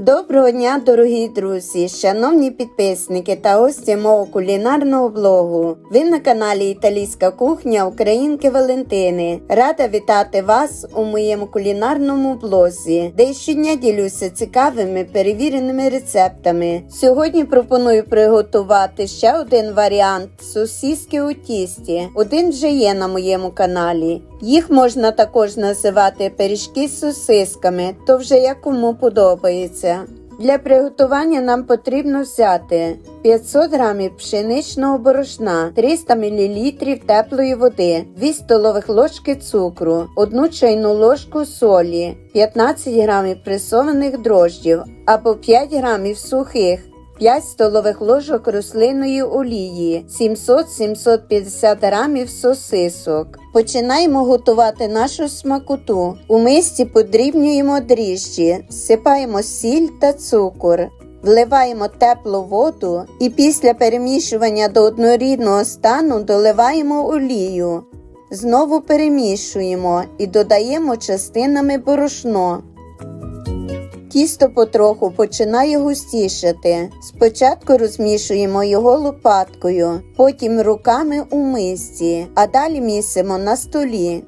Доброго дня, дорогі друзі, шановні підписники та гості мого кулінарного блогу. Ви на каналі Італійська кухня Українки Валентини. Рада вітати вас у моєму кулінарному блозі, де щодня ділюся цікавими перевіреними рецептами. Сьогодні пропоную приготувати ще один варіант сосиски у тісті. Один вже є на моєму каналі. Їх можна також називати пиріжки з сосисками, то вже як кому подобається. Для приготування нам потрібно взяти 500 г пшеничного борошна, 300 мл теплої води, 2 столових ложки цукру, 1 чайну ложку солі, 15 г пресованих дрожджів або 5 г сухих. 5 столових ложок рослинної олії, 700-750 грамів сосисок. Починаємо готувати нашу смакоту. У мисці подрібнюємо дріжджі, всипаємо сіль та цукор. Вливаємо теплу воду і після перемішування до однорідного стану доливаємо олію. Знову перемішуємо і додаємо частинами борошно. Тісто потроху починає густішати. Спочатку розмішуємо його лопаткою, потім руками у мисці, а далі місимо на столі.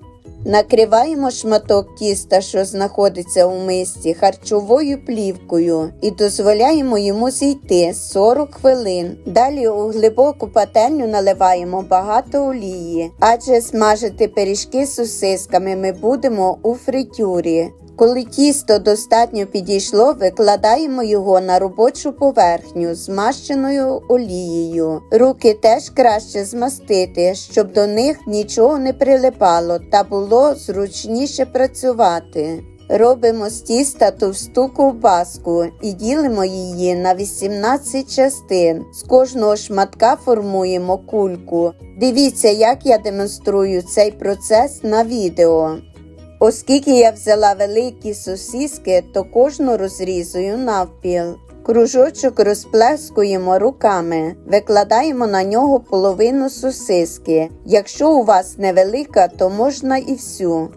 Накриваємо шматок тіста, що знаходиться у мисці, харчовою плівкою і дозволяємо йому зійти 40 хвилин. Далі у глибоку пательню наливаємо багато олії, адже смажити пиріжки з сосисками ми будемо у фритюрі. Коли тісто достатньо підійшло, викладаємо його на робочу поверхню, змащеною олією. Руки теж краще змастити, щоб до них нічого не прилипало та було зручніше працювати. Робимо з тіста товсту ковбаску і ділимо її на 18 частин. З кожного шматка формуємо кульку. Дивіться, як я демонструю цей процес на відео. Оскільки я взяла великі сосиски, то кожну розрізую навпіл. Кружочок розплескуємо руками, викладаємо на нього половину сосиски. Якщо у вас невелика, то можна і всю.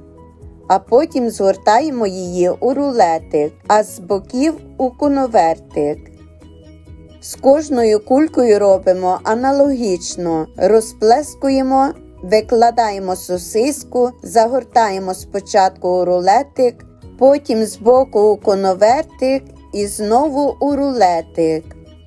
А потім згортаємо її у рулетик, а з боків у конвертик. З кожною кулькою робимо аналогічно, розплескуємо Викладаємо сосиску, загортаємо спочатку у рулетик, потім збоку у коновертик і знову у рулетик.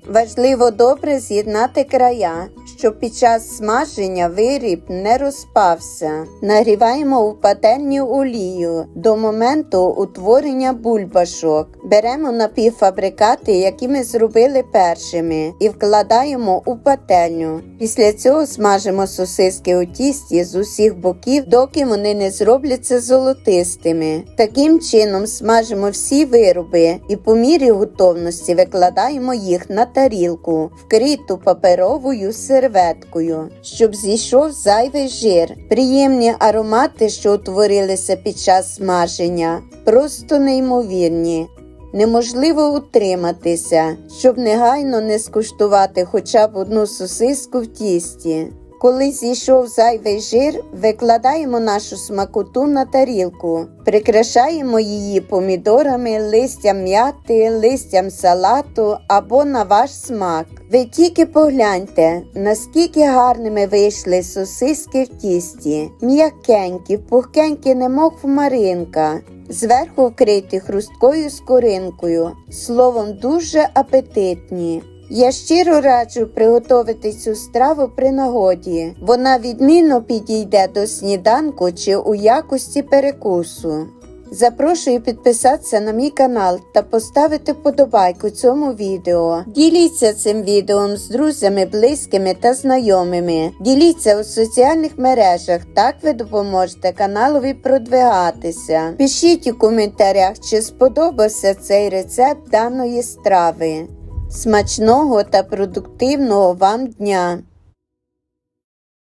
Важливо добре з'єднати края, щоб під час смаження виріб не розпався. Нагріваємо у пательню олію до моменту утворення бульбашок. Беремо напівфабрикати, які ми зробили першими, і вкладаємо у пательню. Після цього смажимо сосиски у тісті з усіх боків, доки вони не зробляться золотистими. Таким чином смажимо всі вироби і по мірі готовності викладаємо їх на тарілку, вкриту паперовою серветкою, щоб зійшов зайвий жир. Приємні аромати, що утворилися під час смаження, просто неймовірні. Неможливо утриматися, щоб негайно не скуштувати хоча б одну сосиску в тісті. Коли зійшов зайвий жир, викладаємо нашу смакоту на тарілку, прикрашаємо її помідорами, листям м'яти, листям салату або на ваш смак. Ви тільки погляньте, наскільки гарними вийшли сосиски в тісті, м'якенькі, пухкенькі, немов хмаринка. Зверху вкриті хрусткою скоринкою, словом, дуже апетитні. Я щиро раджу приготувати цю страву при нагоді. Вона відмінно підійде до сніданку чи у якості перекусу. Запрошую підписатися на мій канал та поставити вподобайку цьому відео. Діліться цим відео з друзями, близькими та знайомими. Діліться у соціальних мережах, так ви допоможете каналові продвигатися. Пишіть у коментарях, чи сподобався цей рецепт даної страви. Смачного та продуктивного вам дня!